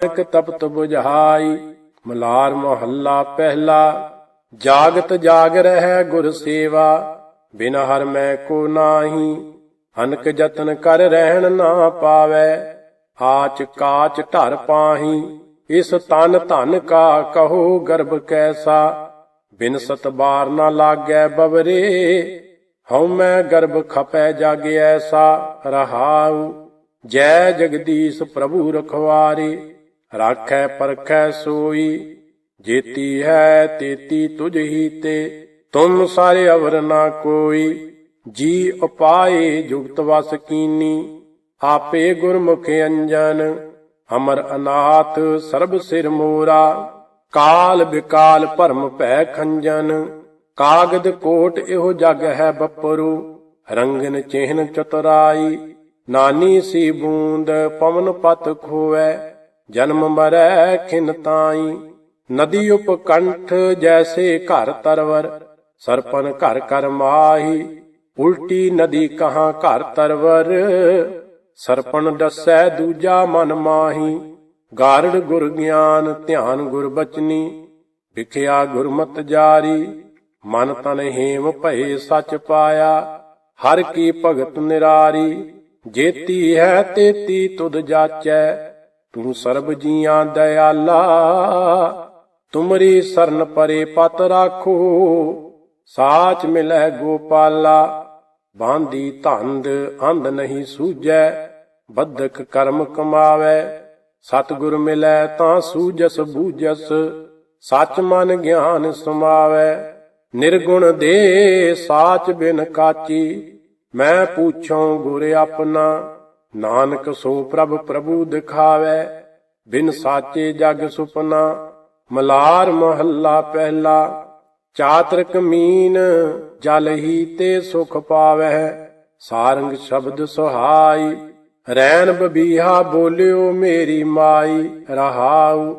ਨਾਨਕ ਤਪਤ 부ਝਾਈ ਮਲਾਰ ਮਹੱਲਾ ਪਹਿਲਾ। ਜਾਗਤ ਜਾਗ ਰਹਿ ਗੁਰ ਸੇਵਾ, ਬਿਨ ਹਰ ਮੈਂ ਕੋ ਨਾਹੀ। ਅਨਕ ਯਤਨ ਕਰ ਰਹਿਣ ਨਾ ਪਾਵੈ, ਆਚ ਕਾਚ ਢਰ ਪਾਹੀ। ਇਸ ਤਨ ਧਨ ਕਾ ਕਹੋ ਗਰਭ ਕੈਸਾ, ਬਿਨ ਸਤਬਾਰ ਨਾ ਲਾਗੈ ਬਵਰੇ। ਹਉ ਮੈਂ ਗਰਭ ਖਪੈ ਜਾਗ ਐਸਾ ਰਹਾਉ, ਜੈ ਜਗਦੀਸ਼ ਪ੍ਰਭੂ ਰਖਵਾਰੇ। ਰਾਖੈ ਪਰਖੈ ਸੋਈ, ਜੇਤੀ ਹੈ ਤੇਤੀ ਤੁਝ ਹੀ ਤੇ, ਤੁਮ ਸਾਰੇ ਅਵਰ ਨਾ ਕੋਈ। ਜੀ ਉਪਾਏ ਜੁਗਤ ਵਸ ਕੀਨੀ, ਆਪੇ ਗੁਰਮੁਖ ਅੰਜਨ। ਅਮਰ ਅਨਾਥ ਸਰਬ ਸਿਰ ਮੋਰਾ, ਕਾਲ ਬਿਕਾਲ ਭਰਮ ਭੈ ਖੰਜਨ। ਕਾਗਦ ਕੋਟ ਇਹੋ ਜਗ ਹੈ ਬੱਪਰੂ, ਰੰਗਨ ਚਿਹਨ ਚਤਰਾਈ। ਨਾਨੀ ਸੀ ਬੂੰਦ ਪਵਨ ਪਤ ਖੋਵੈ ਜਨਮ ਮਰੈ ਖਿਨ ਤਾਈ। ਨਦੀ ਉਪਕੰਠ ਜੈਸੇ ਘਰ ਤਰਵਰ, ਸਰਪਨ ਘਰ ਕਰ ਮਾਹੀ। ਉਲਟੀ ਨਦੀ ਕਹਾਂ ਘਰ ਤਰਵਰ ਸਰਪਣ ਦੱਸੈ ਦੂਜਾ ਮਨ ਮਾਹੀ। ਗਾਰੜ ਗੁਰ ਗਿਆਨ, ਧਿਆਨ ਗੁਰ ਬਚਨੀ, ਵਿਖਿਆ ਗੁਰਮਤ ਜਾਰੀ। ਮਨ ਤਨ ਹੇਮ ਭਏ ਸਚ ਪਾਇਆ, ਹਰ ਕੀ ਭਗਤ ਨਿਰਾਰੀ। ਜੇਤੀ ਹੈ ਤੇਤੀ ਤੁਧ ਜਾਚੈ ਤੂੰ ਸਰਬ ਜੀਆਂ ਦਇਆਲਾ, ਤੁਮਰੀ ਸਰਨ ਪਰੇ ਪਤ ਰਾਖੋ, ਸਾਚ ਮਿਲੈ ਗੋਪਾਲਾ, ਬਾਂਦੀ ਧੰਦ ਅੰਧ ਨਹੀਂ ਸੂਜੈ ਬੱਧਕ ਕਰਮ ਕਮਾਵੇ, ਸਤਿਗੁਰ ਮਿਲੈ ਤਾਂ ਸੂਜਸ ਬੂਜਸ ਸਚ ਮਨ ਗਿਆਨ ਸਮਾਵੇ, ਨਿਰਗੁਣ ਦੇ ਸਾਚ ਬਿਨ ਕਾਚੀ, ਮੈਂ ਪੁੱਛਾਂ ਗੁਰ ਆਪਣਾ ਨਾਨਕ ਸੋ ਪ੍ਰਭ ਪ੍ਰਭੂ ਦਿਖਾਵੇ, ਬਿਨ ਸਾਚੇ ਜਗ ਸੁਪਨਾ, ਮਲਾਰ ਮਹੱਲਾ ਪਹਿਲਾ, ਚਾਤ੍ਰਿਕ ਮੀਨ ਜਲ ਹੀ ਤੇ ਸੁਖ ਪਾਵਹਿ, ਸਾਰੰਗ ਸ਼ਬਦ ਸੁਹਾਈ, ਰੈਣ ਬਬੀਹਾ ਬੋਲਿਓ ਮੇਰੀ ਮਾਈ, ਰਹਾਉ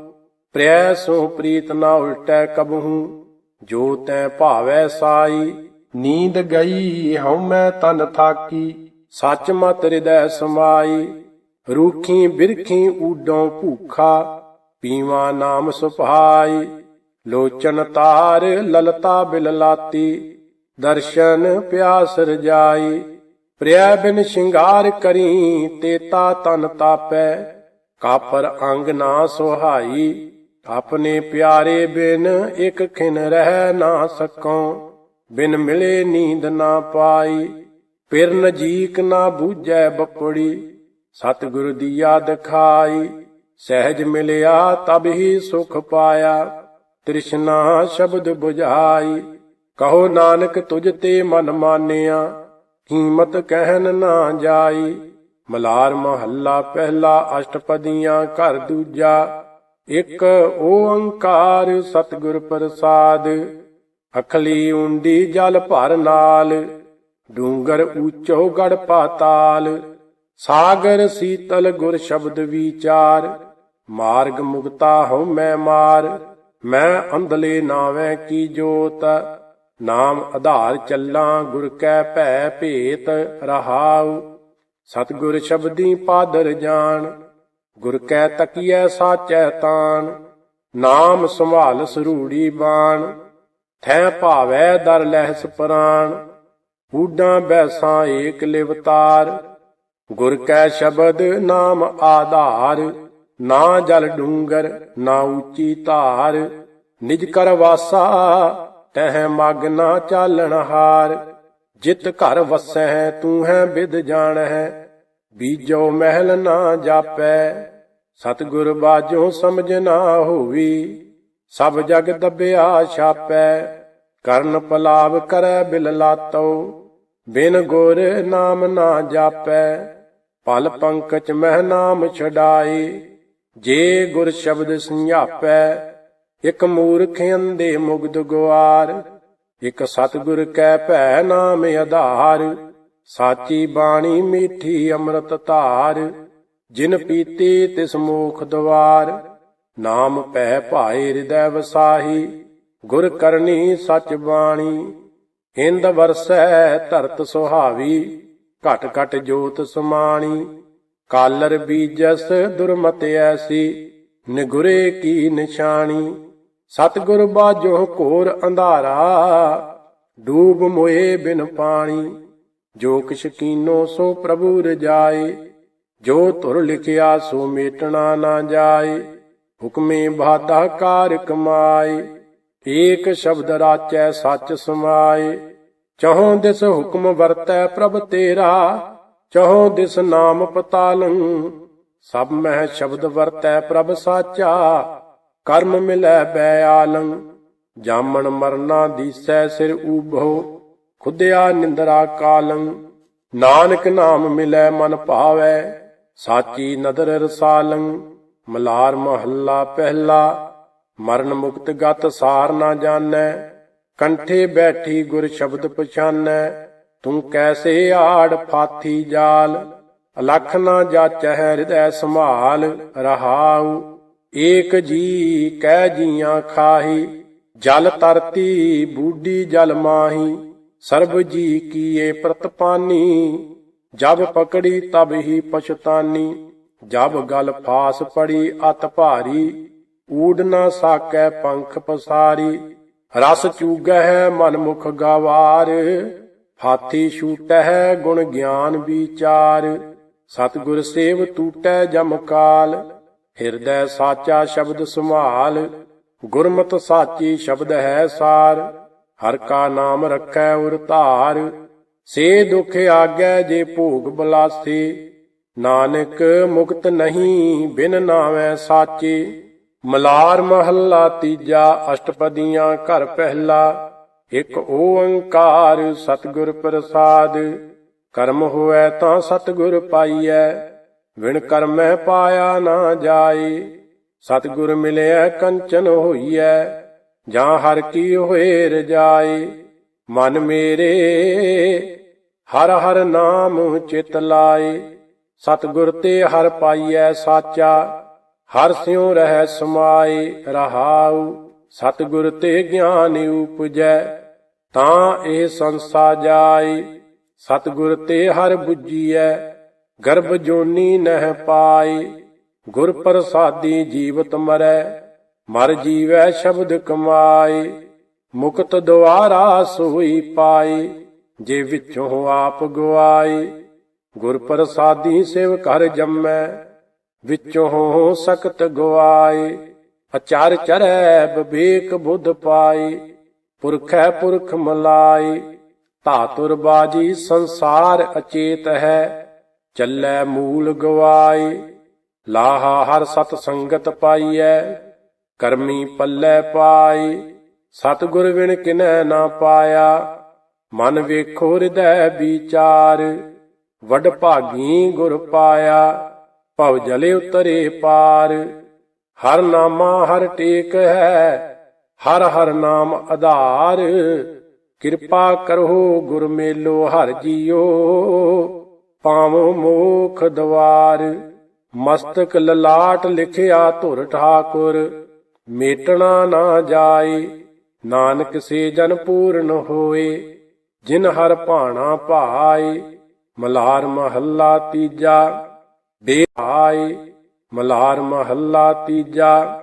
ਪ੍ਰਿਆ ਸੋ ਪ੍ਰੀਤ ਨਾ ਉਲਟੈ ਕਬਹੂ, ਜੋ ਤੈ ਭਾਵੈ ਸਾਈ, ਨੀਂਦ ਗਈ ਹਉ ਮੈਂ ਤਨ ਥਾਕੀ ਸੱਚ ਮਤ ਹਿਰਦੈ ਸਮਾਈ, ਰੂਖੀ ਬਿਰਖੀ ਊਡੋਂ ਭੂਖਾ, ਪੀਵਾ ਨਾਮ ਸੁਭਾਈ ਲੋਚਨ ਤਾਰ ਲਲਤਾ ਬਿਲਲਾਤੀ ਦਰਸ਼ਨ ਪਿਆਸ ਰਜਾਈ। ਪ੍ਰਿਆ ਬਿਨ ਸ਼ਿੰਗਾਰ ਕਰੀ, ਤੇਤਾ ਤਨ ਤਾਪੈ। ਕਾਪਰ ਅੰਗ ਨਾ ਸੁਹਾਈ, ਆਪਣੇ ਪਿਆਰੇ ਬਿਨ ਇਕ ਖਿਨ ਰਹਿ ਨਾ ਸਕੋ ਬਿਨ ਮਿਲੇ ਨੀਂਦ ਨਾ ਪਾਈ। ਪਿਰ ਨਜੀਕ ਨਾ ਬੂਝੈ ਬਪੜੀ, ਸਤਿਗੁਰ ਦੀਆ ਦਿਖਾਈ ਸਹਿਜ ਮਿਲਿਆ ਤਬ ਹੀ ਸੁਖ ਪਾਇਆ, ਤ੍ਰਿਸ਼ਨਾ ਸ਼ਬਦ 부ਝਾਈ ਕਹੋ ਨਾਨਕ ਤੁਝ ਤੇ ਮਨ ਮਾਨਿਆ, ਕੀਮਤ ਕਹਿਨ ਨਾ ਜਾਈ, ਮਲਾਰ ਮਹੱਲਾ ਪਹਿਲਾ ਅਸ਼ਟਪਦੀਆਂ ਘਰ ਦੂਜਾ, ਇੱਕ ਓੰਕਾਰ ਸਤਿਗੁਰ ਪ੍ਰਸਾਦ, ਅਖਲੀ ਉਂਡੀ ਜਲ ਭਰ ਨਾਲ ਡੂੰਗਰ ਊਚੋ ਗੜ ਪਾਤਾਲ, ਸਾਗਰ ਸੀਤਲ ਗੁਰ ਸ਼ਬਦ ਵਿਚਾਰ। ਮਾਰਗ ਮੁਕਤਾ ਹਉ ਮੈਂ ਮਾਰ, ਮੈਂ ਅੰਧਲੇ ਨਾਵੇਂ ਕੀ ਜੋਤ। ਨਾਮ ਆਧਾਰ ਚੱਲਾਂ ਗੁਰ ਕੈ ਭੈ ਭੇਤ ਰਹਾਉ। ਸਤਿਗੁਰ ਸ਼ਬਦੀ ਪਾਦਰ ਜਾਣ, ਗੁਰ ਕੈ ਤਕੀਐ ਸਾਚੈ ਤਾਨ ਨਾਮ ਸੰਭਾਲ ਸਰੂੜੀ ਬਾਣ, ਥੈ ਭਾਵੈ ਦਰ ਲਹਿਸ ਪ੍ਰਾਣ। ਊਡਾਂ ਬੈਸਾਂ ਏਕ ਲਿਵਤਾਰ ਗੁਰ ਕੈ ਸ਼ਬਦ ਨਾਮ ਆਧਾਰ। ਨਾ ਜਲ ਡੂੰਗਰ, ਨਾ ਉੱਚੀ ਧਾਰ। ਨਿਜ ਕਰ ਵਾਸਾ, ਤਹਿ ਮਗ ਨਾ ਚਾਲਣ ਹਾਰ। ਜਿਤ ਘਰ ਵਸੈ ਤੂੰ ਹੈ ਬਿਦ ਜਾਣੈ ਬੀਜੋ ਮਹਿਲ ਨਾ ਜਾਪੈ, ਸਤਿਗੁਰ ਬਾਝੋਂ ਸਮਝ ਨਾ ਹੋਵੀ। ਸਭ ਜਗ ਦੱਬਿਆ ਛਾਪੈ, ਕਰਨ ਪਲਾਵ ਕਰੈ ਬਿਲ ਲਾਤੋ। ਬਿਨ ਗੁਰ ਨਾਮ ਨਾ ਜਾਪੈ ਪਲ ਪੰਕਜ ਮਹਿ ਨਾਮ ਛਡਾਈ ਜੇ ਗੁਰ ਸ਼ਬਦ ਸੰਝਾਪੈ ਇਕ ਮੂਰਖ ਅੰਦੇ ਮੁਗਧ ਗੁਆਰ, ਇਕ ਸਤਿਗੁਰ ਕੈ ਭੈ ਨਾਮ ਆਧਾਰ, ਸਾਚੀ ਬਾਣੀ ਮੀਠੀ ਅੰਮ੍ਰਿਤ ਧਾਰ, ਜਿਨ ਪੀਤੀ ਤਿਸ ਮੋਖ ਦਵਾਰ, ਨਾਮ ਪੈ ਭਾਏ ਹਿਰਦੈ ਵਸਾਹੀ, ਗੁਰ ਕਰਨੀ ਸਚ ਬਾਣੀ ਇੰਦ ਵਰਸੈ ਧਰਤ ਸੁਹਾਵੀ, ਘਟ ਘਟ ਜੋਤ ਸਮਾਣੀ, ਕਾਲਰ ਬੀਜਸ ਦੁਰਮਤ ਐਸੀ, ਨਿਗੁਰੇ ਕੀ ਨਿਸ਼ਾਨੀ ਸਤਿਗੁਰ ਬਾਝੋ ਘੋਰ ਅੰਧਾਰਾ, ਡੂਬ ਮੋਏ ਬਿਨ ਪਾਣੀ, ਜੋ ਕਿਛ ਕੀਨੋ ਸੋ ਪ੍ਰਭੂ ਰਜਾਏ, ਜੋ ਧੁਰ ਲਿਖਿਆ ਸੋ ਮੇਟਣਾ ਨਾ ਜਾਏ, ਹੁਕਮੇ ਬਾਧਾ ਕਾਰ ਕਮਾਏ। ਏਕ ਸ਼ਬਦ ਰਾਚੈ ਸੱਚ ਸਮਾਏ, ਚਹੋਂ ਦਿਸ ਹੁਕਮ ਵਰਤੈ ਪ੍ਰਭ ਤੇਰਾ, ਚਹੋਂ ਦਿਸ ਨਾਮ ਪਤਾਲੰ, ਸਭ ਮਹਿ ਸ਼ਬਦ ਵਰਤੈ ਪ੍ਰਭ ਸਾਚਾ, ਕਰਮ ਮਿਲੈ ਬੈ ਬੈਆਲੰ ਜਾਮਣ ਮਰਨਾ ਦੀਸੈ ਸਿਰ ਊਭੋ, ਖੁਦਿਆ ਨਿੰਦਰਾ ਕਾਲੰ, ਨਾਨਕ ਨਾਮ ਮਿਲੈ ਮਨ ਭਾਵੈ, ਸਾਚੀ ਨਦਰ ਰਸਾਲੰ, ਮਲਾਰ ਮਹੱਲਾ ਪਹਿਲਾ ਮਰਨ ਮੁਕਤ ਗਤ ਸਾਰ ਨਾ ਜਾਣੈ, ਕੰਠੇ ਬੈਠੀ ਗੁਰ ਸ਼ਬਦ ਪਛਾਨੈ, ਤੂੰ ਕੈਸੇ ਆੜ ਫਾਥੀ ਜਾਲ ਅਲਖ ਨਾ ਜਾਚੈ ਹਿਰਦੈ ਸੰਭਾਲ, ਰਹਾਉ, ਏਕ ਜੀ ਕਹਿ ਜੀਆਂ ਖਾਹੀ, ਜਲ ਤਰਤੀ ਬੂਡੀ ਜਲ ਮਾਹੀ, ਸਰਬ ਜੀ ਕੀਏ ਪ੍ਰਤਪਾਨੀ, ਜਬ ਪਕੜੀ ਤਬ ਹੀ ਪਛਤਾਨੀ, ਜਬ ਗਲ ਫਾਸ ਪੜੀ ਅਤ ਭਾਰੀ ਊਡ ਨਾ ਸਾਕੈ ਪੰਖ ਪਸਾਰੀ, ਰਸ ਚੂਗਹਿ ਮਨ ਮੁਖ ਗਵਾਰ, ਹਾਥੀ ਛੂਟਹਿ ਗੁਣ ਗਿਆਨ ਵਿਚਾਰ, ਸਤਿਗੁਰ ਸੇਵ ਟੂਟੈ ਜਮ ਕਾਲ, ਹਿਰਦੈ ਸਾਚਾ ਸ਼ਬਦ ਸੰਭਾਲ, ਗੁਰਮਤਿ ਸਾਚੀ ਸ਼ਬਦ ਹੈ ਸਾਰ, ਹਰ ਕਾ ਨਾਮ ਰੱਖੈ ਉਰ ਧਾਰ, ਸੇ ਦੁਖ ਆਗੈ ਜੇ ਭੋਗ ਬਲਾਸੇ, ਨਾਨਕ ਮੁਕਤ ਨਹੀਂ ਬਿਨ ਨਾਮੈ ਸਾਚੇ। ਮਲਾਰ ਮਹੱਲਾ ਤੀਜਾ, ਅਸ਼ਟਪਦੀਆਂ ਘਰ ਪਹਿਲਾ, ਇੱਕ ਓੰਕਾਰ ਸਤਿਗੁਰ ਪ੍ਰਸਾਦ। ਕਰਮ ਹੋਐ ਤਾਂ ਸਤਿਗੁਰ ਪਾਈਐ, ਵਿਣ ਕਰਮੈ ਪਾਇਆ ਨਾ ਜਾਏ। ਸਤਿਗੁਰ ਮਿਲਿਆ ਕੰਚਨ ਹੋਈਐ, ਜਾਂ ਹਰ ਕੀ ਹੋਏ ਰਜਾਏ। ਮਨ ਮੇਰੇ, ਹਰ ਹਰ ਨਾਮ ਚਿਤ ਲਾਏ। ਸਤਿਗੁਰ ਤੇ ਹਰ ਪਾਈਐ ਸਾਚਾ ਹਰ ਸਿਉ ਰਹਿ ਸਮਾਏ ਰਹਾਉ, ਸਤਿਗੁਰ ਤੇ ਗਿਆਨ ਉਪਜੈ, ਤਾਂ ਇਹ ਸੰਸਾ ਜਾਏ, ਸਤਿਗੁਰ ਤੇ ਹਰ 부ਜੀਐ ਗਰਭ ਜੋਨੀ ਨਹਿ ਪਾਏ, ਗੁਰ ਪ੍ਰਸਾਦੀ ਜੀਵਤ ਮਰੈ, ਮਰ ਜੀਵੈ ਸ਼ਬਦ ਕਮਾਏ, ਮੁਕਤ ਦੁਆਰਾ ਸੋਈ ਪਾਏ, ਜੇ ਵਿੱਚੋਂ ਆਪ ਗਵਾਏ, ਗੁਰ ਪ੍ਰਸਾਦੀ ਸਿਵ ਕਰ ਜੰਮੈ ਵਿਚੋਂ ਸਖਤ ਗਵਾਏ, ਅਚਰ ਚਰੈ ਵਿਵੇਕ ਬੁੱਧ ਪਾਏ, ਪੁਰਖੈ ਪੁਰਖ ਮਲਾਏ, ਧਾਤੁਰ ਬਾਜੀ ਸੰਸਾਰ ਅਚੇਤ ਹੈ, ਚੱਲੈ ਮੂਲ ਗਵਾਏ, ਲਾਹਾ ਹਰ ਸਤ ਸੰਗਤ ਪਾਈਐ, ਕਰਮੀ ਪੱਲੇ ਪਾਈ ਸਤਿਗੁਰ ਵਿਣ ਕਿਨੈ ਨਾ ਪਾਇਆ, ਮਨ ਵੇਖੋ ਹਿਰਦੈ ਵਿਚਾਰ, ਵਡ ਭਾਗੀ ਗੁਰ ਪਾਇਆ ਭਵ ਜਲੇ ਉਤਰੇ ਪਾਰ। ਹਰ ਨਾਮਾ ਹਰ ਟੇਕ ਹੈ, ਹਰ ਹਰ ਨਾਮ ਆਧਾਰ। ਕਿਰਪਾ ਕਰੋ ਗੁਰ ਮੇਲੋ ਹਰ ਜੀਓ ਪਾਵੋ ਮੋਖ ਦਵਾਰ। ਮਸਤਕ ਲਲਾਟ ਲਿਖਿਆ ਧੁਰ ਠਾਕੁਰ, ਮੇਟਣਾ ਨਾ ਜਾਏ। ਨਾਨਕ ਸੇ ਜਨ ਪੂਰਨ ਹੋਏ, ਜਿਨ ਹਰ ਭਾਣਾ ਭਾਏ। ਮਲਾਰ ਮਹੱਲਾ ਤੀਜਾ ਬੇਹਾਈ ਮਲਾਰ ਮਹੱਲਾ ਤੀਜਾ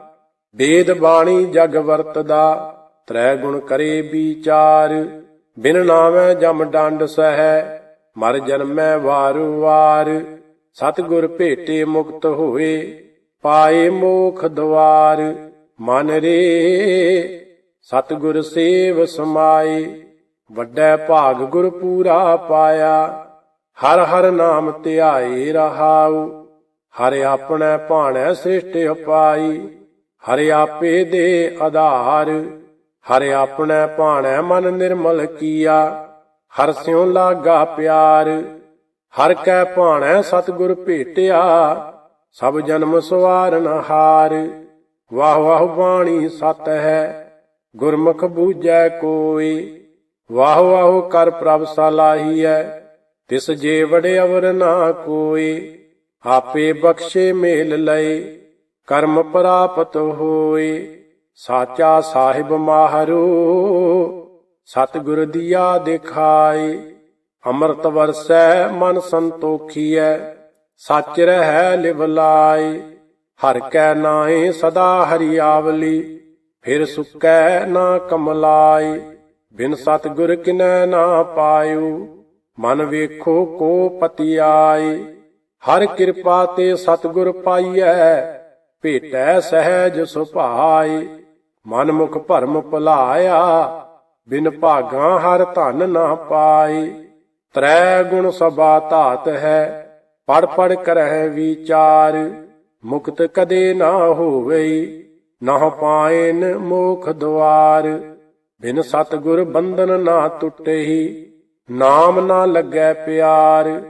ਵੇਦ ਬਾਣੀ ਜਗ ਵਰਤਦਾ, ਤ੍ਰੈ ਗੁਣ ਕਰੇ ਵਿਚਾਰ, ਬਿਨ ਨਾਮੈ ਜਮ ਡੰਡ ਸਹਿ, ਮਰ ਜਨਮੈ ਵਾਰੂ ਵਾਰ, ਸਤਿਗੁਰ ਭੇਟੇ ਮੁਕਤ ਹੋਏ, ਪਾਏ ਮੋਖ ਦਵਾਰ, ਮਨ ਰੇ, ਸਤਿਗੁਰ ਸੇਵ ਸਮਾਏ, ਵੱਡਾ ਭਾਗ ਗੁਰ ਪੂਰਾ ਪਾਇਆ ਹਰ ਹਰ ਨਾਮ ਧਿਆਏ ਰਹਾਉ, ਹਰ ਆਪਣੇ ਭਾਣੈ ਸ੍ਰਿਸ਼ਟ ਅਪਾਈ ਹਰ ਆਪੇ ਦੇ ਆਧਾਰ, ਹਰ ਆਪਣੇ ਭਾਣੈ ਮਨ ਨਿਰਮਲ ਕੀਆ, ਹਰ ਸਿਉ ਲਾਗਾ ਪਿਆਰ, ਹਰ ਕੈ ਭਾਣੈ ਸਤਿਗੁਰ ਭੇਟਿਆ, ਸਭ ਜਨਮ ਸਵਾਰਨ ਹਾਰ, ਵਾਹ ਵਾਹ ਬਾਣੀ ਸਤ ਹੈ, ਗੁਰਮੁਖ ਬੂਝੈ ਕੋਈ, ਵਾਹ ਵਾਹ ਕਰ ਪ੍ਰਭ ਸਲਾਹੀਐ ਤਿਸ ਜੇ ਵੜੇ ਅਵਰ ਨਾ ਕੋਈ, ਆਪੇ ਬਖਸ਼ੇ ਮੇਲ ਲਏ, ਕਰਮ ਪ੍ਰਾਪਤ ਹੋਏ। ਸਾਚਾ ਸਾਹਿਬ ਮਾਹਰੂ, ਸਤਿਗੁਰ ਦੀਆ ਦਿਖਾਏ। ਅੰਮ੍ਰਿਤ ਵਰਸੈ ਮਨ ਸੰਤੋਖੀਐ, ਸੱਚ ਰਹਿ ਲਿਵ ਲਾਏ। ਹਰ ਕੈ ਨਾਏ ਸਦਾ ਹਰਿਆਵਲੀ, ਫਿਰ ਸੁਕੈ ਨਾ ਕਮਲਾਈ ਬਿਨ ਸਤਿਗੁਰ ਕਿਨੈ ਨਾ ਪਾਇਓ। ਮਨ ਵੇਖੋ ਕੋ ਪਤੀ ਆਏ। ਹਰ ਕਿਰਪਾ ਤੇ ਸਤਿਗੁਰ ਪਾਈਐ, ਭੇਟੈ ਸਹਿਜ ਸੁਭਾਈ ਮਨ ਮੁਖ ਭਰਮ ਭੁਲਾਇਆ, ਬਿਨ ਭਾਗਾ ਹਰ ਧਨ ਨਾ ਪਾਏ। ਤ੍ਰੈ ਗੁਣ ਸਭਾ ਧਾਤ ਹੈ, ਪੜ ਪੜ ਕਰਹਿ ਵਿਚਾਰ। ਮੁਕਤ ਕਦੇ ਨਾ ਹੋਵੇ ਨਾ ਪਾਇਨ ਮੋਖ ਦੁਆਰ। ਬਿਨ ਸਤਿਗੁਰ ਬੰਧਨ ਨਾ ਟੁੱਟੇਹੀ ਨਾਮ ਨਾ ਲੱਗੈ ਪਿਆਰ।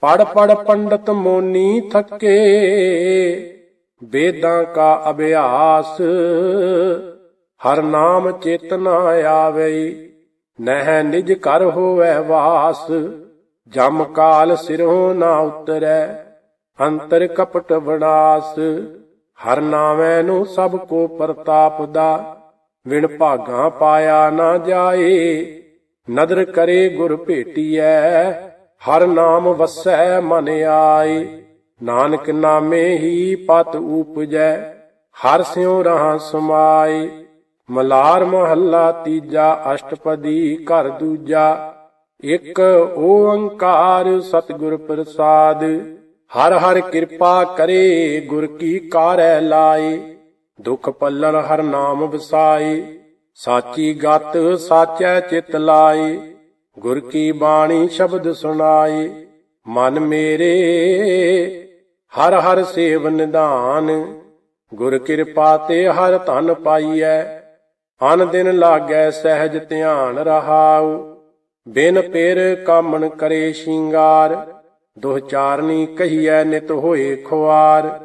ਪੜ ਪੜ ਪੰਡਤ ਮੋਨੀ ਥੱਕੇ। ਵੇਦਾਂ ਕਾ ਅਭਿਆਸ। ਹਰ ਨਾਮ ਚੇਤਨਾ ਆਵਈ। ਨਹਿ ਨਿਜ ਘਰ ਹੋਵੈ ਵਾਸ। ਜਮ ਕਾਲ ਸਿਰੋਂ ਨਾ ਉਤਰੈ। ਅੰਤਰ ਕਪਟ ਵਿਨਾਸ਼ ਹਰ ਨਾਮੈ ਨੂੰ ਸਭ ਕੋ ਪ੍ਰਤਾਪ ਦਾ। ਵਿਣ ਭਾਗਾ ਪਾਇਆ ਨਾ ਜਾਏ। ਨਦਰ ਕਰੇ ਗੁਰ ਭੇਟੀਐ, ਹਰ ਨਾਮ ਵਸੈ ਮਨ ਆਏ। ਨਾਨਕ ਨਾਮੇ ਹੀ ਪਤ ਉਪਜੈ, ਹਰ ਸਿਉ ਰਹਾ ਸਮਾਈ ਮਲਾਰ ਮਹੱਲਾ ਤੀਜਾ, ਅਸ਼ਟਪਦੀ ਘਰ ਦੂਜਾ। ਇਕ ਓੰਕਾਰ ਸਤਿਗੁਰ ਪ੍ਰਸਾਦ, ਹਰ ਹਰ ਕਿਰਪਾ ਕਰੇ ਗੁਰ ਕੀ ਕਾਰੈ ਲਾਏ। ਦੁਖ ਪੱਲਣ ਹਰ ਨਾਮ ਵਸਾਏ। ਸਾਚੀ ਗਤ ਸਾਚੈ ਚਿਤ ਲਾਏ, ਗੁਰ ਕੀ ਬਾਣੀ ਸ਼ਬਦ ਸੁਣਾਏ। ਮਨ ਮੇਰੇ, ਹਰ ਹਰ ਸੇਵ ਨਿਧਾਨ, ਗੁਰ ਕਿਰਪਾ ਤੇ ਹਰ ਧਨ ਪਾਈਐ। ਅਨ ਦਿਨ ਲਾਗੈ ਸਹਿਜ ਧਿਆਨ ਰਹਾਉ, ਬਿਨ ਪੇਰ ਕਾਮਣ ਕਰੇ ਸ਼ਿੰਗਾਰ। ਦੁਹ ਚਾਰਨੀ ਕਹੀਐ ਨਿਤ ਹੋਏ ਖੁਆਰ,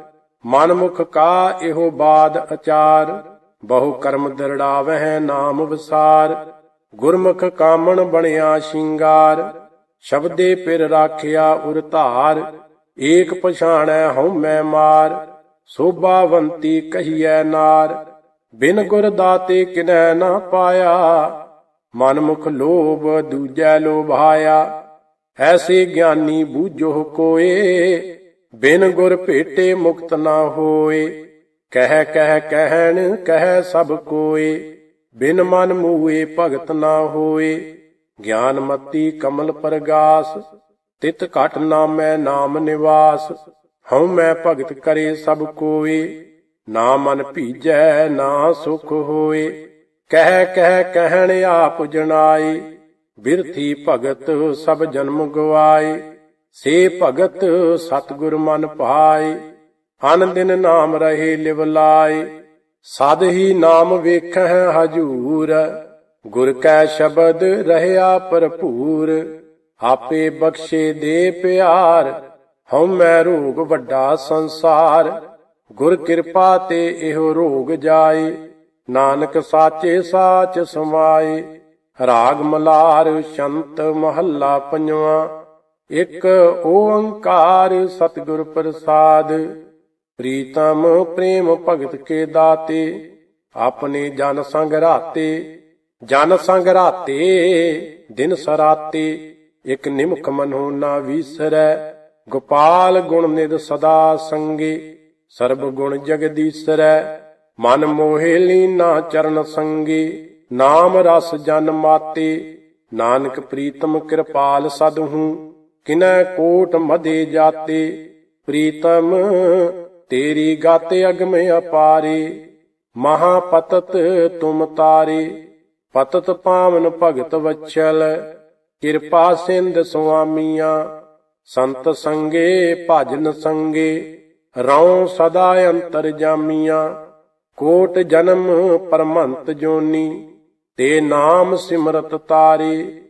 ਮਨ ਮੁਖ ਕਾ ਇਹੋ ਬਾਦ ਅਚਾਰ। ਬਹੁ ਕਰਮ ਦਰੜਾਵਹਿ ਨਾਮ ਵਿਸਾਰ, ਗੁਰਮੁਖ ਕਾਮਣ ਬਣਿਆ ਸ਼ਿੰਗਾਰ, ਸ਼ਬਦੇ ਪਿਰ ਰਾਖਿਆ ਉਰ ਧਾਰ, ਏਕ ਪਛਾਣੈ ਹਉਮੈ ਮਾਰ, ਸੋਭਾਵੰਤੀ ਕਹੀਐ ਨਾਰ, ਬਿਨ ਗੁਰ ਦਾਤੇ ਕਿਨੈ ਨਾ ਪਾਇਆ ਮਨ ਮੁਖ ਲੋਭ ਦੂਜੈ ਲੋਭਾਇਆ, ਐਸੇ ਗਿਆਨੀ ਬੂਝੋ ਕੋਏ, ਬਿਨ ਗੁਰ ਭੇਟੇ ਮੁਕਤ ਨਾ ਹੋਏ। ਕਹਿ ਕਹਿ, ਕਹਿਣ, ਕਹਿ ਸਭ ਕੋਏ, ਬਿਨ ਮਨ ਮੂਏ ਭਗਤ ਨਾ ਹੋਏ। ਗਿਆਨ ਮਤੀ ਕਮਲ ਪਰਗਾਸ, ਤਿਤ ਘਟ ਨਾਮੈ ਨਾਮ ਨਿਵਾਸ। ਹਉ ਮੈਂ ਭਗਤ ਕਰੇ ਸਭ ਕੋਏ, ਨਾ ਮਨ ਭੀਜੈ, ਨਾ ਸੁਖ ਹੋਏ। ਕਹਿ ਕਹਿ, ਕਹਿਣ ਆਪ ਜਣਾਈ ਬਿਰਥੀ ਭਗਤ ਸਭ ਜਨਮ ਗਵਾਏ। ਸੇ ਭਗਤ ਸਤਿਗੁਰ ਮਨ ਪਾਏ। ਅਨ ਦਿਨ ਨਾਮ ਰਹੇ ਲਿਵ ਲਾਏ, ਸਦ ਹੀ ਨਾਮ ਵੇਖਹਿ ਹਜੂਰ। ਗੁਰ ਕੈ ਸ਼ਬਦ ਰਹਿਆ ਭਰਪੂਰ, ਆਪੇ ਬਖਸ਼ੇ ਦੇ ਪਿਆਰ, ਹਉ ਮੈਂ ਰੋਗ ਵੱਡਾ ਸੰਸਾਰ। ਗੁਰ ਕਿਰਪਾ ਤੇ ਇਹੋ ਰੋਗ ਜਾਏ, ਨਾਨਕ ਸਾਚੇ ਸਾਚ ਸਮਾਏ। ਰਾਗ ਮਲਾਰ ਸ਼ੰਤ ਮਹੱਲਾ ਪੰਜਵਾ, ਇੱਕ ਓੰਕਾਰ ਸਤਿਗੁਰ ਪ੍ਰਸਾਦ। ਪ੍ਰੀਤਮ ਪ੍ਰੇਮ ਭਗਤ ਕੇ ਦਾਤੇ, ਆਪਣੇ ਜਨ ਸੰਗ ਰਾਤੇ, ਜਨ ਸੰਗ ਰਾਤੇ, ਦਿਨ ਸਰਾਤੇ, ਇਕ ਨਿਮਖ ਮਨੋ ਨਾ ਵੀਸਰੈ, ਗੋਪਾਲ ਗੁਣ ਨਿਦ ਸਦਾ ਸੰਗੇ, ਸਰਬ ਗੁਣ ਜਗਦੀਸਰੈ ਮਨ ਮੋਹਿ ਲੀਨਾ ਚਰਨ ਸੰਗੇ, ਨਾਮ ਰਸ ਜਨ ਮਾਤੇ, ਨਾਨਕ ਪ੍ਰੀਤਮ ਕਿਰਪਾਲ ਸਦਹੂ, ਕਿਨੈ ਕੋਟ ਮਦੇ ਜਾਤੇ, ਪ੍ਰੀਤਮ ਤੇਰੀ ਗਾਤੇ ਅਗਮ ਅਪਾਰੇ ਮਹਾ ਪਤਤ ਤੁਮ ਤਾਰੇ। ਪਤਤ ਪਾਵਨ ਭਗਤ ਵਚਲ, ਕਿਰਪਾ ਸਿੰਧ ਸੁਆਮੀਆਂ। ਸੰਤ ਸੰਗੇ ਭਜਨ ਸੰਗੇ ਰਉ ਸਦਾ ਅੰਤਰ ਜਾਮੀਆਂ। ਕੋਟ ਜਨਮ ਪਰਮੰਤ ਜੋਨੀ, ਤੇ ਨਾਮ ਸਿਮਰਤ ਤਾਰੇ।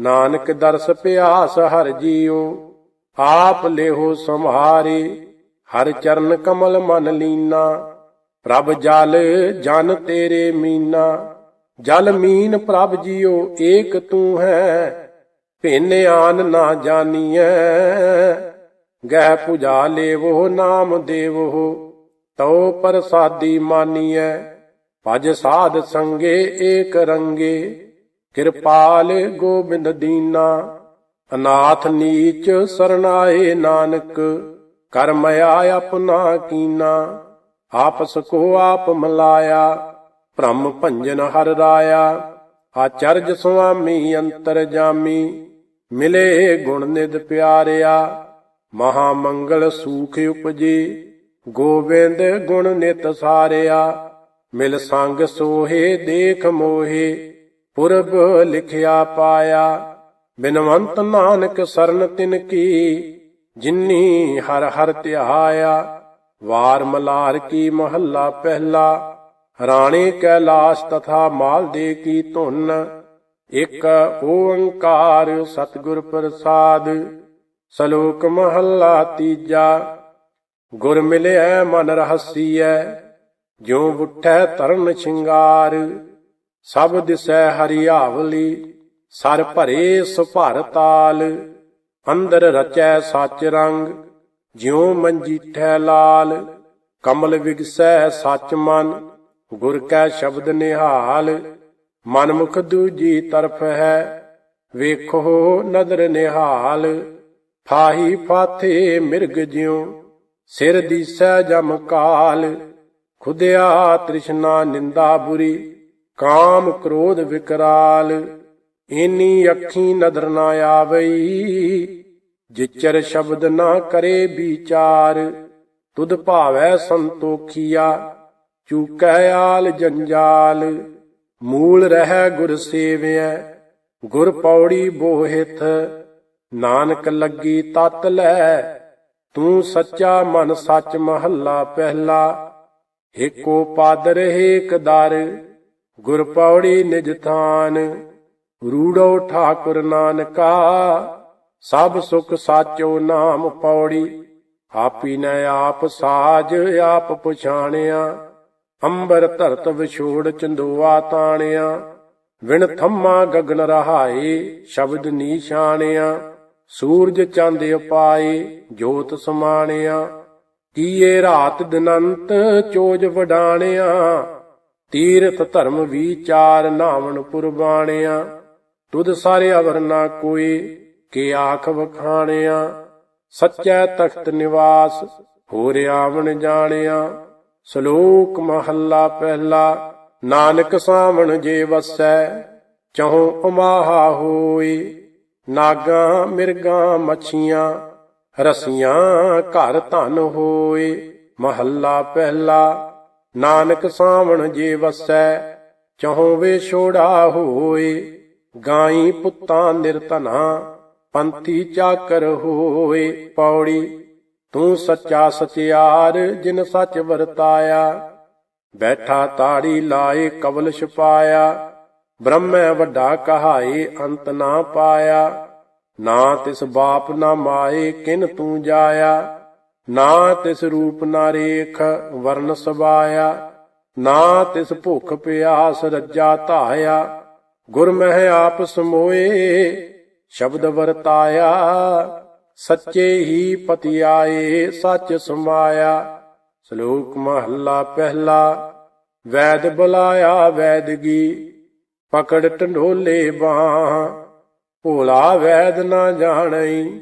ਨਾਨਕ ਦਰਸ ਪਿਆਸ ਹਰ ਜੀਓ, ਆਪ ਲੇਹੋ ਸੰਹਾਰੇ। ਹਰ ਚਰਨ ਕਮਲ ਮਨ ਲੀਨਾ। ਪ੍ਰਭ ਜਲ ਜਨ ਤੇਰੇ ਮੀਨਾ। ਜਲ ਮੀਨ ਪ੍ਰਭ ਜੀਓ ਏਕ ਤੂੰ ਹੈ। ਭਿੰਨ ਆਨ ਨਾ ਜਾਣੀਐ ਗਹਿ ਪੁਜਾ ਲੇਵੋ, ਨਾਮ ਦੇਵੋ। ਤਉ ਪ੍ਰਸਾਦੀ ਮਾਨੀਐ। ਭਜ ਸਾਧ ਸੰਗੇ ਏਕ ਰੰਗੇ। ਕਿਰਪਾਲ ਗੋਬਿੰਦ ਦੀਨਾ। ਅਨਾਥ ਨੀਚ ਸਰਨਾਏ ਨਾਨਕ। ਕਰਮ ਆਇ ਆਪਣਾ ਕੀਨਾ ਆਪਸ ਕੋ ਆਪ ਮਲਾਇਆ, ਭ੍ਰਮ ਭੰਜਨ ਹਰ ਰਾਇਆ, ਆਚਰਜ ਸੁਆਮੀ ਅੰਤਰ ਜਾਮੀ, ਮਿਲੇ ਗੁਣ ਨਿਦ ਪਿਆਰਿਆ, ਮਹਾ ਮੰਗਲ ਸੂਖ ਉਪਜੀ, ਗੋਬਿੰਦ ਗੁਣ ਨਿਤ ਸਾਰਿਆ, ਮਿਲ ਸੰਗ ਸੋਹੇ ਦੇਖ ਮੋਹੇ, ਪੁਰਬ ਲਿਖਿਆ ਪਾਇਆ, ਬਿਨਵੰਤ ਨਾਨਕ ਸਰਨ ਤਿਨ ਕੀ ਜਿਨੀ ਹਰ ਹਰ ਧਿਆਇਆ, ਵਾਰ ਮਲਾਰ ਕੀ ਮਹੱਲਾ ਪਹਿਲਾ, ਰਾਣੇ ਕੈਲਾਸ਼ ਤਥਾ ਮਾਲ ਦੇ ਕੀ ਧੁਨ, ਇਕ ਓੰਕਾਰ ਸਤਿਗੁਰ ਪ੍ਰਸਾਦ, ਸਲੋਕ ਮਹੱਲਾ ਤੀਜਾ, ਗੁਰ ਮਿਲਿਆ ਮਨ ਰਹਸੀਐ, ਜਿਉ ਬੁੱਠੈ ਤਰਨ ਸ਼ਿੰਗਾਰ ਸਭ ਦਿਸੈ ਹਰਿਆਵਲੀ, ਸਰ ਭਰੇ ਸੁਭਰ ਤਾਲ। ਅੰਦਰ ਰਚੈ ਸੱਚ ਰੰਗ, ਜਿਉ ਮੰਜੀਠੈ ਲਾਲ। ਕਮਲ ਵਿਗਸੈ ਸੱਚ ਮਨ, ਗੁਰ ਕੈ ਸ਼ਬਦ ਨਿਹਾਲ। ਮਨ ਮੁਖ ਦੂਜੀ ਤਰਫ ਹੈ, ਵੇਖੋ ਨਦਰ ਨਿਹਾਲ। ਫਾਹੀ ਫਾਥੇ ਮਿਰਗ ਜਿਉ, ਸਿਰ ਦੀਸੈ ਜਮ ਕਾਲ। ਖੁਦਿਆ ਤ੍ਰਿਸ਼ਨਾ ਨਿੰਦਾ ਬੁਰੀ, ਕਾਮ ਕ੍ਰੋਧ ਵਿਕਰਾਲ। ਇਨੀ ਅੱਖੀ ਨਦਰ ਨਾ ਆਵਈ, ਜਿਚਰ ਸ਼ਬਦ ਨਾ ਕਰੇ ਵਿਚਾਰ, ਤੁਧ ਭਾਵੈ ਸੰਤੋਖੀਆ, ਚੂਕੈ ਆਲ ਜੰਜਾਲ, ਮੂਲ ਰਹਿ ਗੁਰ ਸੇਵਿਐ, ਗੁਰ ਪੌੜੀ ਬੋਹਿਤ ਨਾਨਕ ਲੱਗੀ ਤਤ ਲੈ, ਤੂੰ ਸੱਚਾ ਮਨ ਸੱਚ ਮਹੱਲਾ ਪਹਿਲਾ ਏਕੋ ਪਾਦਰ ਏਕ ਦਰ, ਗੁਰ ਪੌੜੀ ਨਿਜ ਥਾਨ ਰੂੜੋ ਠਾਕੁਰ ਨਾਨਕਾ, ਸਭ ਸੁਖ ਸਾਚੋ ਨਾਮ ਪੌੜੀ। ਆਪੀ ਨ ਆਪ ਸਾਜ, ਆਪ ਪਛਾਣਿਆ। ਅੰਬਰ ਧਰਤ ਵਿਛੋੜ ਚੰਦੋਆ ਤਾਣਿਆ। ਵਿਣ ਥੰਮਾ ਗਗਨ ਰਹਾਏ, ਸ਼ਬਦ ਨੀਸ਼ਾਨਿਆ ਸੂਰਜ ਚੰਦ ਉਪਾਏ, ਜੋਤ ਸਮਾਣਿਆ। ਕੀਏ ਰਾਤ ਦਿਨੰਤ ਚੋਜ ਵਡਾਣਿਆ। ਤੀਰਥ ਧਰਮ ਵਿਚਾਰ ਨਾਵਣ ਪੁਰਬਾਣਿਆ। ਤੁਧ ਸਾਰੇ ਅਵਰ ਨਾ ਕੋਈ ਕੇ ਆਖ ਵਖਾਣਿਆ ਸੱਚੈ ਤਖਤ ਨਿਵਾਸ ਹੋ ਰਿਆਵਣ ਜਾਣਿਆ। ਸ਼ਲੋਕ ਮਹੱਲਾ ਪਹਿਲਾ, ਨਾਨਕ ਸਾਵਣ ਜੇ ਵਸੈ, ਚਹੋ ਉਮਾਹਾ ਹੋਈ। ਨਾਗਾ ਮਿਰਗਾ ਮੱਛੀਆਂ, ਰਸੀਆਂ ਘਰ ਧਨ ਹੋਏ ਮਹੱਲਾ ਪਹਿਲਾ, ਨਾਨਕ ਸਾਵਣ ਜੇ ਵਸੈ, ਚਹੋ ਵੇ ਛੋੜਾ ਹੋਏ ਗਾਈ ਪੁੱਤਾਂ ਨਿਰਤਨਾ ਪੰਥੀ ਚਾਕਰ ਹੋਏ ਪੌੜੀ। ਤੂੰ ਸੱਚਾ ਸਚਿਆਰ, ਜਿਨ ਸੱਚ ਵਰਤਾਇਆ। ਬੈਠਾ ਤਾੜੀ ਲਾਏ ਕਵਲ ਛਪਾਇਆ। ਬ੍ਰਹਮੈ ਵੱਡਾ ਕਹਾਏ ਅੰਤ ਨਾ ਪਾਇਆ। ਨਾ ਤਿਸ ਬਾਪ ਨਾ ਮਾਏ ਕਿਨ ਤੂੰ ਜਾਇਆ। ਨਾ ਤਿਸ ਰੂਪ ਨਾ ਰੇਖ ਵਰਨ ਸਬਾਇਆ। ਨਾ ਤਿਸ ਭੁਖ ਪਿਆਸ ਰੱਜਾ ਧਾਇਆ। ਗੁਰਮਹਿ ਆਪ ਸਮੋਏ, ਸ਼ਬਦ ਵਰਤਾਇਆ, ਸੱਚੇ ਹੀ ਪਤੀ ਆਏ ਸੱਚ ਸਮਾਇਆ। ਸ਼ਲੋਕ ਮਹੱਲਾ ਪਹਿਲਾ, ਵੈਦ ਬੁਲਾਇਆ ਵੈਦਗੀ, ਪਕੜ ਢੰਡੋਲੇ ਬਾਹ। ਭੋਲਾ ਵੈਦ ਨਾ ਜਾਣਈ,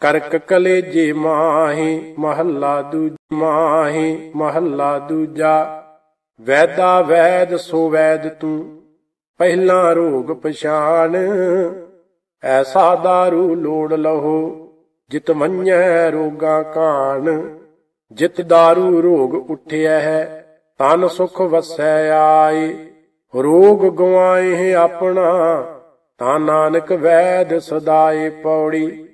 ਕਰਕ ਕਲੇਜੇ ਮਾਹੀ, ਮਹੱਲਾ ਦੂਜਾ ਮਾਹੀ, ਮਹੱਲਾ ਦੂਜਾ। ਵੈਦਾ ਵੈਦ ਸੋ ਵੈਦ ਤੂੰ ਪਹਿਲਾ ਰੋਗ ਪਛਾਣ ਐਸਾ ਦਾਰੂ ਲੋੜ ਲਹੋ, ਜਿਤ ਮੰਨੈ ਰੋਗਾ ਕਾਣ। ਜਿਤ ਦਾਰੂ ਰੋਗ ਉਠਿਆ ਹੈ ਤਨ ਸੁਖ ਵਸੈ ਆਏ। ਰੋਗ ਗਵਾਏ ਆਪਣਾ, ਤਾਂ ਨਾਨਕ ਵੈਦ ਸਦਾਏ ਪੌੜੀ।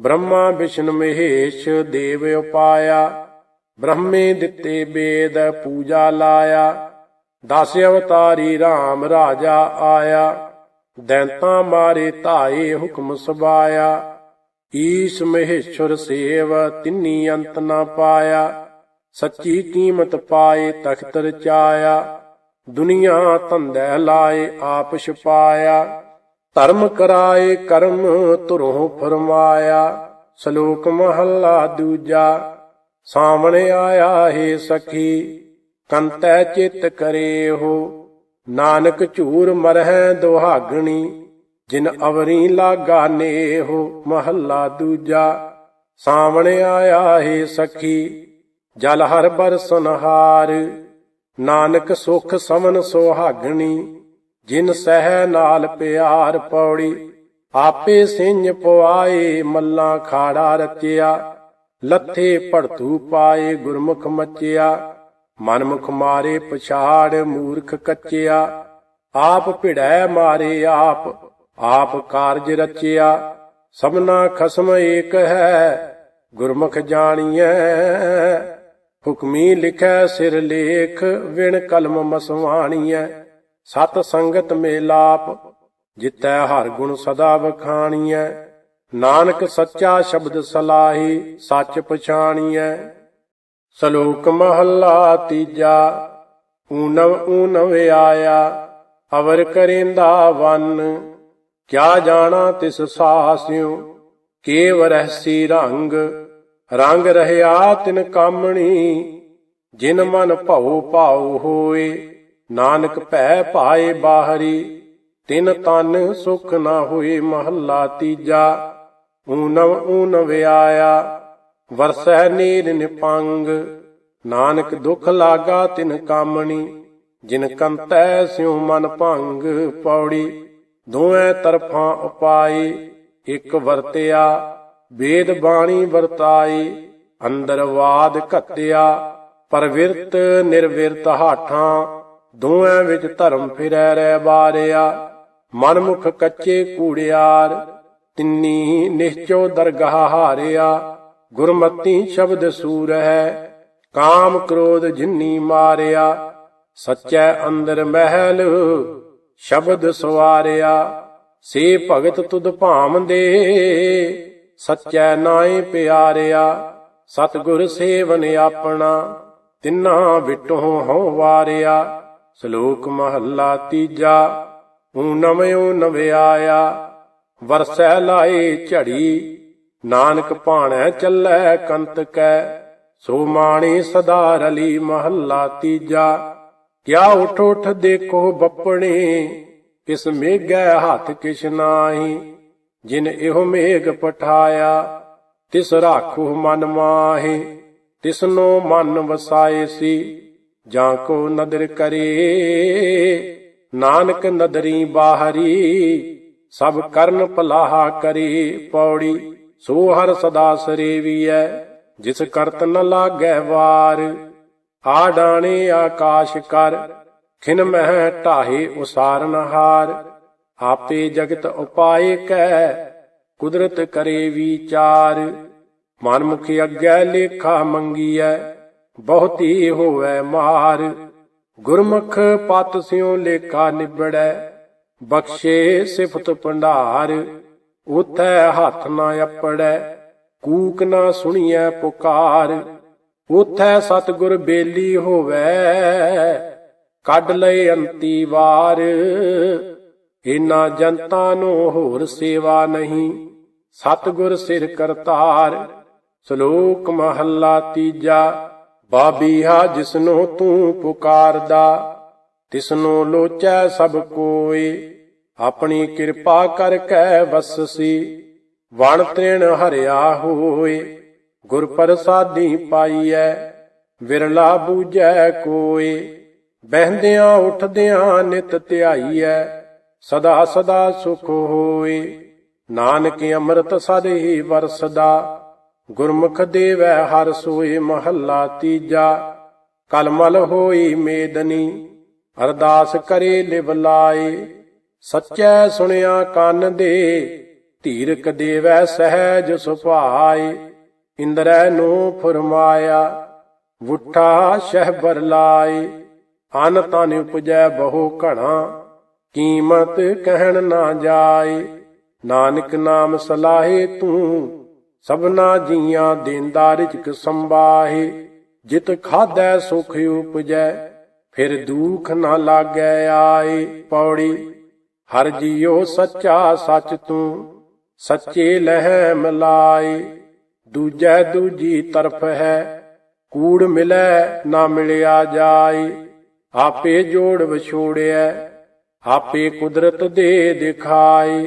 ਬ੍ਰਹਮਾ ਵਿਸ਼ਨ ਮਹੇਸ਼ ਦੇਵ ਉਪਾਇਆ, ਬ੍ਰਹਮੇ ਦਿੱਤੇ ਬੇਦ ਪੂਜਾ ਲਾਇਆ। ਦਸ ਅਵਤਾਰੀ RAM ਰਾਜਾ ਆਇਆ, ਦੈਂਤਾਂ ਮਾਰੇ ਧਾਏ ਹੁਕਮ ਸਬਾਇਆ ਈਸ਼ ਮਹੇਸ਼ਵਰ ਸੇਵ, ਤਿੰਨੀ ਅੰਤ ਨਾ ਪਾਇਆ। ਸੱਚੀ ਕੀਮਤ ਪਾਏ ਤਖਤ ਰਚਾਇਆ ਦੁਨੀਆ ਧੰਦੈ ਲਾਏ, ਆਪ ਛਪਾਇਆ। ਧਰਮ ਕਰਾਏ, ਕਰਮ ਧੁਰੋਂ ਫਰਮਾਇਆ। ਸ਼ਲੋਕ ਮਹੱਲਾ ਦੂਜਾ ਸਾਹਮਣੇ ਆਇਆ ਹੈ ਸਖੀ। ਕੰਤੈ ਚਿਤ ਕਰੇ ਹੋ ਨਾਨਕ ਝੂਰ ਮਰਹਿ ਦੁਹਾਗਣੀ, ਜਿਨ ਅਵਰੀ ਲਾਗਾ ਨੇਹੋ, ਮਹੱਲਾ ਦੂਜਾ ਸਾਹਮਣੇ ਆਇਆ ਹੈ ਸਖੀ, ਜਲ ਹਰ ਬਰਸਨਹਾਰ ਨਾਨਕ ਸੁਖ ਸਮਨ ਸੁਹਾਗਣੀ, ਜਿਨ ਸਹਿ ਨਾਲ ਪਿਆਰ ਪੌੜੀ, ਆਪੇ ਸਿੰਘ ਪਵਾਏ ਮੱਲਾ ਖਾੜਾ ਰਚਿਆ, ਲੱਥੇ ਭੜਤੂ ਪਾਏ ਗੁਰਮੁਖ ਮਚਿਆ। ਮਨਮੁਖ ਮਾਰੇ ਪਛਾੜ ਮੂਰਖ ਕੱਚਿਆ, ਆਪ ਭਿੜੈ ਮਾਰੇ ਆਪ ਆਪ ਕਾਰਜ ਰਚਿਆ, ਸਭਨਾ ਖਸਮ ਏਕ ਹੈ, ਗੁਰਮੁਖ ਜਾਣੀਐ। ਹੁਕਮੀ ਲਿਖੈ ਸਿਰ ਲੇਖ, ਵਿਣ ਕਲਮ ਮਸਵਾਣੀਐ। ਸਤ ਸੰਗਤ ਮੇਲਾਪ ਜਿਤੈ ਹਰ ਗੁਣ ਸਦਾ ਵਖਾਣੀਐ। ਨਾਨਕ ਸੱਚਾ ਸ਼ਬਦ ਸਲਾਹੀ, ਸੱਚ ਪਛਾਣੀਐ। ਸ਼ਲੋਕ ਮਹੱਲਾ ਤੀਜਾ, ਊਨਵ ਊਨਵ ਆਇਆ, ਅਵਰ ਕਰੇਂਦਾ ਵਨ। ਕਿਆ ਜਾਣਾ ਤਿਸ ਸਾਸਿਉ ਕੇਵ ਰਹਿਸੀ ਰੰਗ। ਰੰਗ ਰਹਿਆ ਤਿਨ ਕਾਮਣੀ, ਜਿਨ ਮਨ ਭਉ ਭਾਉ ਹੋਏ। ਨਾਨਕ ਭੈ ਭਾਏ ਬਾਹਰੀ, ਤਿਨ ਤਨ ਸੁਖ ਨਾ ਹੋਏ ਮਹੱਲਾ ਤੀਜਾ। ਊਨਵ ਊਨਵ ਆਇਆ ਵਰਸੈ ਨੀਰ ਨਿਪੰਗ, ਨਾਨਕ ਦੁਖ ਲਾਗਾ ਤਿਨ ਕਾਮਣੀ, ਜਿਨ ਕੰਤੈ ਸਿਉ ਮਨ ਭੰਗ ਪੌੜੀ, ਦੋਵੇਂ ਤਰਫਾਂ ਉਪਾਈ, ਇੱਕ ਵਰਤਿਆ, ਵੇਦ ਬਾਣੀ ਵਰਤਾਈ, ਅੰਦਰ ਵਾਦ ਘੱਤਿਆ, ਪਰਵਿਰਤ ਨਿਰਵਿਰਤ ਹਾਠਾਂ, ਦੋਵੇਂ ਵਿੱਚ ਧਰਮ ਫਿਰੈ ਰਹਿ ਬਾਰਿਆ, ਮਨਮੁਖ ਕੱਚੇ ਕੂੜਿਆਰ, ਤਿੰਨੀ ਨਿਸ਼ਚੋ ਦਰਗਾਹ ਹਾਰਿਆ ਗੁਰਮਤੀ ਸ਼ਬਦ ਸੂਰ ਹੈ, ਕਾਮ ਕ੍ਰੋਧ ਜਿੰਨੀ ਮਾਰਿਆ, ਸੱਚੈ ਅੰਦਰ ਮਹਿਲ, ਸ਼ਬਦ ਸਵਾਰਿਆ, ਸੇ ਭਗਤ ਤੁਧ ਭਾਮਦੇ ਸੱਚੈ ਨਾਏ ਪਿਆਰਿਆ, ਸਤਿਗੁਰ ਸੇਵਨ ਆਪਣਾ, ਤਿੰਨਾ ਵਿਟੋ ਹਉ ਵਾਰਿਆ, ਸ਼ਲੋਕ ਮਹੱਲਾ ਤੀਜਾ ਊ ਨਵਿਓ ਨਵਿਆਇਆ, ਵਰਸੈ ਲਾਏ ਝੜੀ ਨਾਨਕ ਭਾਣੈ ਚੱਲੈ ਕੰਤ ਕੈ, ਸੋ ਮਾਣੀ ਸਦਾ ਰਲੀ ਮਹੱਲਾ ਤੀਜਾ। ਕਿਆ ਉਠ ਉਠ ਦੇਖੋ ਬੱਪਣੇ, ਕਿਸ ਮੇਘੈ ਹੱਥ ਕਿਛ ਨਾਹੀ। ਜਿਨ ਇਹੋ ਮੇਘ ਪਠਾਇਆ, ਤਿਸ ਰਾਖੂ ਮਨ ਮਾਹੇ। ਤਿਸਨੋ ਮਨ ਵਸਾਏ ਸੀ, ਜਾਂ ਕੋ ਨਦਰ ਕਰੇ। ਨਾਨਕ ਨਦਰੀ ਬਾਹਰੀ, ਸਭ ਕਰਨ ਭਲਾਹਾ ਕਰੇ ਪੌੜੀ। ਸੋ ਹਰ ਸਦਾ ਸਰੇਵੀਐ, ਜਿਸ ਕਰਤ ਨ ਲਾਗੈ ਵਾਰ। ਆ ਡਾਣੇ ਆਕਾਸ਼ ਕਰ, ਖਿਨ ਮਹਿ ਢਾਹੇ ਉਸਾਰਨ ਹਾਰ। ਆਪੇ ਜਗਤ ਉਪਾਏ ਕੈ, ਕੁਦਰਤ ਕਰੇ ਵਿਚਾਰ। ਮਨ ਮੁਖੀ ਅੱਗੇ ਲੇਖਾ ਮੰਗੀਐ, ਬਹੁਤੀ ਹੋਵੇ ਮਾਰ। ਗੁਰਮੁਖ ਪਤ ਸਿਉ ਲੇਖਾ ਨਿਬੜੈ, ਬਖਸ਼ੇ ਸਿਫਤ ਭੰਡਾਰ। ਉਥੈ ਹੱਥ ਨਾ ਅਪੜੈ, ਕੂਕ ਨਾ ਸੁਣੀਐ ਪੁਕਾਰ। ਉਥੈ ਸਤਿਗੁਰ ਬੇਲੀ ਹੋਵੇ, ਕੱਢ ਲਏ ਅੰਤੀ ਵਾਰ। ਇਨਾ ਜਨਤਾ ਨੂੰ ਹੋਰ ਸੇਵਾ ਨਹੀਂ, ਸਤਿਗੁਰ ਸਿਰ ਕਰਤਾਰ। ਸ਼ਲੋਕ ਮਹੱਲਾ ਤੀਜਾ ਬਾਬੀਹਾ ਜਿਸਨੂੰ ਤੂੰ ਪੁਕਾਰਦਾ, ਤਿਸਨੂੰ ਲੋਚੈ ਸਭ ਕੋਏ। ਆਪਣੀ ਕਿਰਪਾ ਕਰ ਕੈ ਵਸਸੀ। ਵਣ ਤ੍ਰਿਣ ਹਰਿਆ ਹੋਏ, ਗੁਰ ਪ੍ਰਸਾਦੀ ਪਾਈਐ, ਵਿਰਲਾ ਬੂਝੈ ਕੋਏ। ਬਹਿੰਦਿਆਂ ਉੱਠਦਿਆਂ ਨਿਤ ਧਿਆਈਐ, ਸਦਾ ਸਦਾ ਸੁਖ ਹੋਏ। ਨਾਨਕ ਅੰਮ੍ਰਿਤ ਸਦੇ ਹੀ ਵਰਸਦਾ, ਗੁਰਮੁਖ ਦੇਵੈ ਹਰ ਸੋਏ ਮਹੱਲਾ ਤੀਜਾ। ਕਲਮਲ ਹੋਈ ਮੇਦਨੀ, ਅਰਦਾਸ ਕਰੇ ਲਿਵ ਲਾਏ। ਸੱਚੈ ਸੁਣਿਆ ਕੰਨ ਦੇ, ਧੀਰਕ ਦੇਵੈ ਸਹਿਜ ਸੁਭਾਏ, ਇੰਦਰੈ ਨੂੰ ਫਰਮਾਇਆ, ਵੁੱਠਾ ਸ਼ਹਿਬਰ ਲਾਏ ਅਨ ਤਨ ਉਪਜੈ ਬਹੁ ਘਣਾ, ਕੀਮਤ ਕਹਿਣ ਨਾ ਜਾਏ, ਨਾਨਕ ਨਾਮ ਸਲਾਹੇ ਤੂੰ, ਸਭਨਾ ਜੀਆਂ ਦੇਂਦਾ ਰਿਜਕ ਸੰਬਾਹੇ ਜਿਤ ਖਾਦੈ ਸੁਖ ਉਪਜੈ, ਫਿਰ ਦੁਖ ਨਾ ਲਾਗੈ ਆਏ, ਪੌੜੀ ਹਰ ਜੀਓ ਸੱਚਾ ਸੱਚ ਤੂੰ, ਸੱਚੇ ਲਹਿ ਮਿਲਾਏ ਦੂਜੈ ਦੂਜੀ ਤਰਫ ਹੈ, ਕੂੜ ਮਿਲੈ ਨਾ ਮਿਲਿਆ ਜਾਏ। ਆਪੇ ਜੋੜ ਵਿਛੋੜਿਐ, ਆਪੇ ਕੁਦਰਤ ਦੇ ਦਿਖਾਏ।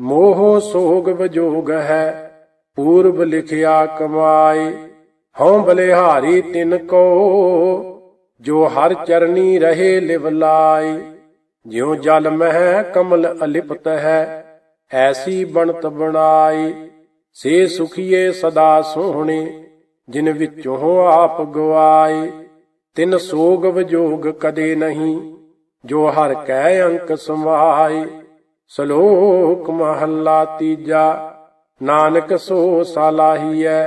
ਮੋਹ ਸੋਗ ਵਜੋਗ ਹੈ, ਪੂਰਬ ਲਿਖਿਆ ਕਮਾਏ। ਹਉ ਬਲਿਹਾਰੀ ਤਿਨ ਕੋ, ਜੋ ਹਰ ਚਰਨੀ ਰਹੇ ਲਿਵ ਲਾਈ ਜਿਉ ਜਲ ਮਹਿ ਕਮਲ ਅਲਿਪਤ ਹੈ, ਐਸੀ ਬਣਤ ਬਣਾਈ। ਸੇ ਸੁਖੀਏ ਸਦਾ ਸੋਹਣੇ, ਜਿਨ ਵਿੱਚੋਂ ਆਪ ਗਵਾਏ ਤਿਨ ਸੋਗ ਵਿਜੋਗ ਕਦੇ ਨਹੀਂ, ਜੋ ਹਰ ਕੈ ਅੰਕ ਸਮਾਏ ਸ਼ਲੋਕ ਮਹੱਲਾ ਤੀਜਾ, ਨਾਨਕ ਸੋ ਸਾਲਾਹੀਐ,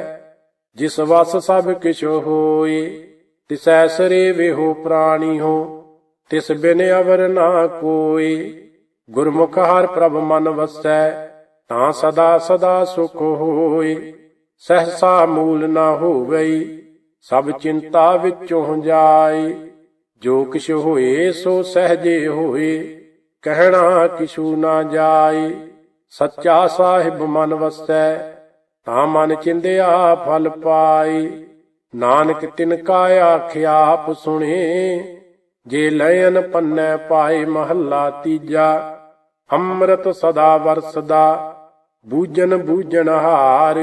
ਜਿਸ ਵਸ ਸਭ ਕਿਛ ਹੋਏ ਤਿਸੈ ਸਰੇ ਵੇਹੋ ਪ੍ਰਾਣੀ ਹੋ ਤਿਸ ਬਿਨ ਅਵਰ ਨਾ ਕੋਏ ਗੁਰਮੁਖ ਹਰ ਪ੍ਰਭ ਮਨ ਵਸੈ, ਤਾਂ ਸਦਾ ਸਦਾ ਸੁਖ ਹੋਏ। ਸਹਸਾ ਮੂਲ ਨਾ ਹੋਵਈ ਸਭ ਚਿੰਤਾ ਵਿੱਚੋਂ ਜਾਏ। ਜੋ ਕਿਛ ਹੋਏ, ਸੋ ਸਹਜੇ ਹੋਏ। ਕਹਿਣਾ ਕਿਛੂ ਨਾ ਜਾਏ। ਸੱਚਾ ਸਾਹਿਬ ਮਨ ਵਸੈ, ਤਾਂ ਮਨ ਚਿੰਦਿਆ ਫਲ ਪਾਈ ਨਾਨਕ ਤਿਨ ਕਾ ਆਖਿਆ ਆਪ ਸੁਣੇ ਜੇ ਲਇਨ ਪੰਨੈ ਪਾਏ ਮਹੱਲਾ ਤੀਜਾ, ਅੰਮ੍ਰਿਤ ਸਦਾ ਵਰਸਦਾ ਬੂਜਨ ਬੂਜਣ ਹਾਰ,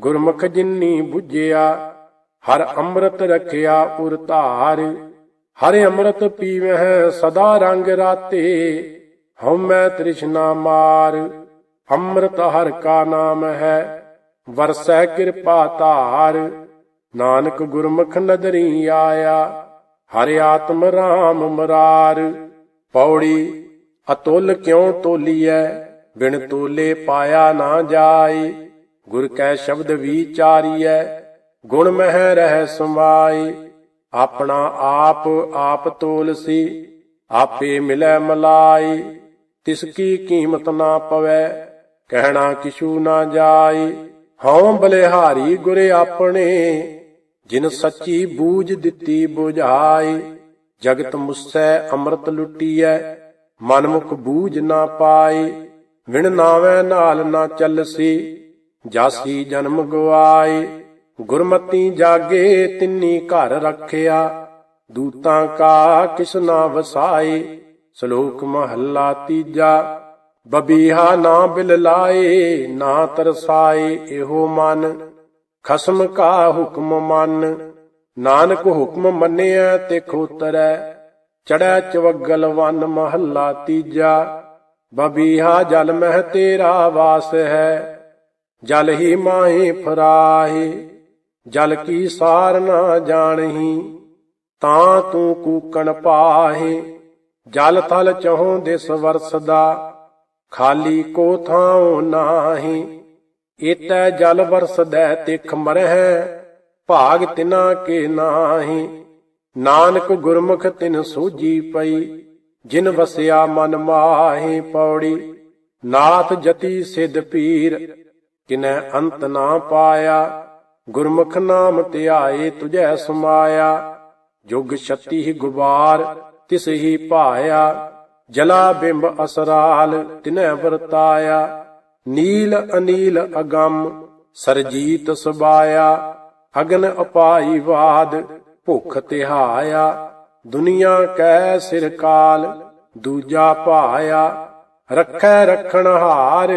ਗੁਰਮੁਖ ਜਿਨੀ 부ਜਿਆ ਹਰ ਅੰਮ੍ਰਿਤ ਰਖਿਆ ਉਰ ਧਾਰ, ਹਰ ਅੰਮ੍ਰਿਤ ਪੀਵਹਿ ਸਦਾ ਰੰਗ ਰਾਤੇ ਹਉਮੈ ਤ੍ਰਿਸ਼ਨਾ ਮਾਰ, ਅੰਮ੍ਰਿਤ ਹਰ ਕਾ ਨਾਮ ਹੈ, ਵਰਸੈ ਕਿਰਪਾ ਧਾਰ, ਨਾਨਕ ਗੁਰਮੁਖ ਨਦਰੀ ਆਇਆ ਹਰਿ ਆਤਮ ਰਾਮ ਮਰਾਰ, ਪੌੜੀ ਅਤੁਲ ਕਿਉ ਤੋਲੀਐ? ਬਿਨ ਤੋਲੇ ਪਾਇਆ ਨਾ ਜਾਏ, ਗੁਰ ਕੈ ਸ਼ਬਦ ਵਿਚਾਰੀਐ, ਗੁਣ ਮਹਿ ਰਹਿ ਸਮਾਈ ਆਪਣਾ ਆਪ ਆਪ ਤੋਲਸੀ, ਆਪੇ ਮਿਲੈ ਮਲਾਈ ਤਿਸ ਕੀ ਕੀਮਤ ਨਾ ਪਵੈ, ਕਹਿਣਾ ਕਿਛੂ ਨਾ ਜਾਏ। ਹਉ ਬਲਿਹਾਰੀ ਗੁਰੇ ਆਪਣੇ ਜਿਨ ਸੱਚੀ ਬੂਝ ਦਿੱਤੀ 부ਝਾਈ ਜਗਤ ਮੁਸੈ ਅੰਮ੍ਰਿਤ ਲੁੱਟੀਐ, ਮਨਮੁਖ ਬੂਝ ਨਾ ਪਾਏ, ਵਿਣ ਨਾਵੇਂ ਨਾਲ ਨਾ ਚੱਲਸੀ, ਜਾਸੀ ਜਨਮ ਗਵਾਏ, ਗੁਰਮਤੀ ਜਾਗੇ ਤਿੰਨੀ ਘਰ ਰੱਖਿਆ, ਦੂਤਾਂ ਕਾ ਕਿਸ ਨਾ ਵਸਾਏ, ਸ਼ਲੋਕ ਮਹੱਲਾ ਤੀਜਾ, ਬਬੀਹਾ ਨਾ ਬਿਲ ਲਾਏ, ਨਾ ਤਰਸਾਏ ਇਹੋ ਮਨ। ਖਸਮ ਕਾ ਹੁਕਮ ਮੰਨ। ਨਾਨਕ ਹੁਕਮ ਮੰਨਿਆ ਤੇ ਖੋਤਰੈ ਚੜੈ ਚਵਗਲ ਵਨ ਮਹੱਲਾ ਤੀਜਾ। ਬਬੀਹਾ ਜਲ ਮਹਿ ਤੇਰਾ ਵਾਸ ਹੈ। ਜਲ ਹੀ ਮਾਹੀ ਫਰਾਹੇ। ਜਲ ਕੀ ਸਾਰ ਨਾ ਜਾਣਹੀ। ਤਾਂ ਤੂੰ ਕੂਕਣ ਪਾਹੇ। ਜਲ ਥਲ ਚਹੋਂ ਦਿਸ ਵਰਸਦਾ। ਖਾਲੀ ਕੋ ਥਾਉ ਨਾਹੀ। ਏਤੈ ਜਲ ਵਰਸਦੈ ਤਿਖ ਮਰਹਿ, ਭਾਗ ਤਿਨਾ ਕੇ ਨਾਹੀ। ਨਾਨਕ ਗੁਰਮੁਖ ਤਿਨ ਸੂਜੀ ਪਈ, ਜਿਨ ਵਸਿਆ ਮਨ ਮਾਹੀ ਪੌੜੀ। ਨਾਥ ਜਤੀ ਸਿਧ ਪੀਰ ਕਿਨੈ ਅੰਤ ਨਾ ਪਾਇਆ। ਗੁਰਮੁਖ ਨਾਮ ਧਿਆਏ ਤੁਝੈ ਸਮਾਇਆ। ਜੁਗ ਛਤੀ ਹੀ ਗੁਬਾਰ, ਤਿਸ ਹੀ ਭਾਇਆ। ਜਲਾ ਬਿੰਬ ਅਸਰਾਲ, ਤਿਨੈ ਵਰਤਾਇਆ। ਨੀਲ ਅਨੀਲ ਅਗੰਮ, ਸਰਜੀਤ ਸਬਾਇਆ, ਅਗਨ ਅਪਾਈ ਵਾਦ, ਭੁਖ ਤਿਹਾਇਆ, ਦੁਨੀਆ ਕੈ ਸਿਰ ਕਾਲ, ਦੂਜਾ ਭਾਇਆ, ਰੱਖੈ ਰਖਣ ਹਾਰ,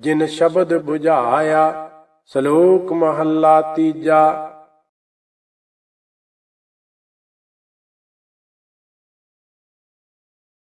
ਜਿਨ ਸ਼ਬਦ 부ਝਾਇਆ ਸ਼ਲੋਕ ਮਹੱਲਾ ਤੀਜਾ